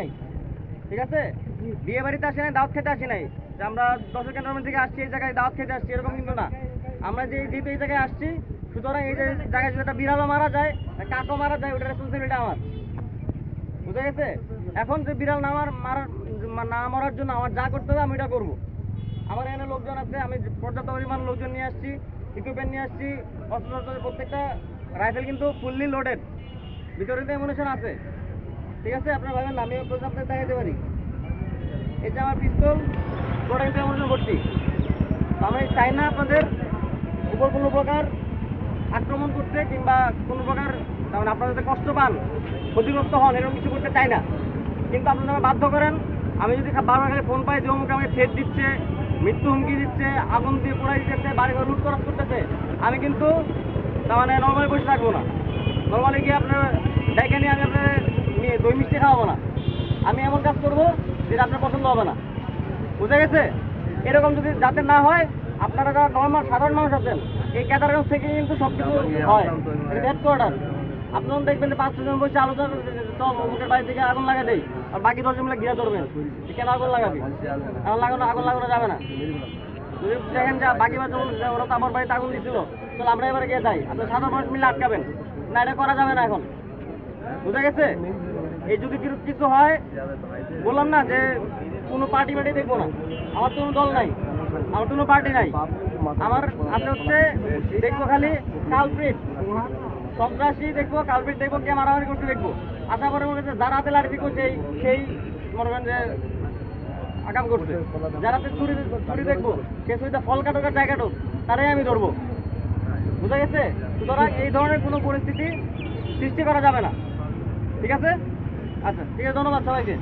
নাই। ঠিক আছে? বিয়ে বাড়িতে আসি নাই, দাওয়াত খেতে আসি নাই। যে আমরা দর্শক কেন্দ্র থেকে আসছি, এই জায়গায় দাওয়াত খেতে আসছি, এরকম কিন্তু না। আমরা যে যেহেতু এই জায়গায় আসছি, সুতরাং এই জায়গায় যদি একটা বিড়ালও মারা যায় কাকও মারা যায় ওটা রেসপন্সিবিলিটি আমার। বুঝা গেছে? এখন যে বিড়াল না মারার না মরার জন্য আমার যা করতে হবে, আমি এটা করব। আমার এখানে লোকজন আছে, আমি পর্যাপ্ত পরিমাণ লোকজন নিয়ে আসছি ইকুইপমেন্ট নিয়ে আসছি অস্ত্র প্রত্যেকটা রাইফেল কিন্তু ফুললি লোডেড ভিতরে তো এমুনেশন আছে। ঠিক আছে? আপনার ভাবেন না আমি প্রশ্ন আপনাকে দেখাতে পারি। যে আমার পিস্তল কিন্তু এমুনেশন ভর্তি। আমি চাই না আপনাদের উপর কোনো প্রকার আক্রমণ করতে কিংবা কোনো প্রকার মানে আপনারা যাতে কষ্ট পান, ক্ষতিগ্রস্ত হন, এরকম কিছু করতে চাই না। কিন্তু আপনারা আমাকে বাধ্য করেন, আমি যদি বারবার ফোন পাই যে অমুক আমাকে ছেদ দিচ্ছে, মৃত্যু হুমকি দিচ্ছে, আগুন দিয়ে পোড়াই দিতেছে বাড়ি ঘর লুট করতেছে, আমি কিন্তু, তার মানে নর্মালি বসে থাকব না। নর্মালি গিয়ে আপনার দই মিষ্টি খাওয়াবো না। আমি এমন কাজ করব যেটা আপনার পছন্দ হবে না। বুঝে গেছে? এরকম যদি যাতে না হয় আপনারা যারা নর্মাল সাধারণ মানুষ আছেন এই ক্যাটারগঞ্জ থেকে কিন্তু সব কিছু হয়। হেডকোয়ার্টার আপনারা দেখবেন যে পাঁচ ছজন বসে আলোচনা অমুকের বাড়ি থেকে আগুন লাগা দেই আর বাকি দশজন মিলে ঘিরে ধরবেন। কেন আগুন লাগাবি? আগুন লাগানো আগুন লাগানো যাবে না। যদি দেখেন যে বাকি ওরা তো আমার বাড়িতে আগুন দিছিল চলো আমরা এবারে গিয়ে যাই। আপনি সাধারণ মানুষ মিলে আটকাবেন। না এটা করা যাবে না এখন। বুঝা গেছে? এই যদি কিছু- কিছু হয়, বললাম না যে কোনো পার্টি মার্টি দেখব না। আমার কোনো দল নাই, আমার কোনো পার্টি নাই। আমার আছে হচ্ছে, দেখব খালি কালপ্রিট সন্ত্রাসী দেখব কালপ্রিট দেখব, কে মারামারি করতে দেখব। আশা করে মনে যারা হাতে লাঠি সেই সেই মনে করেন যে আগাম করছে। যারা চুরি চুরি দেখব, সে চুরিতে ফল কাটুক আর কাটুক, তারাই আমি ধরবো। বুঝা গেছে? সুতরাং এই ধরনের কোনো পরিস্থিতি সৃষ্টি করা যাবে না। ঠিক আছে? আচ্ছা ঠিক আছে ধন্যবাদ সবাইকে।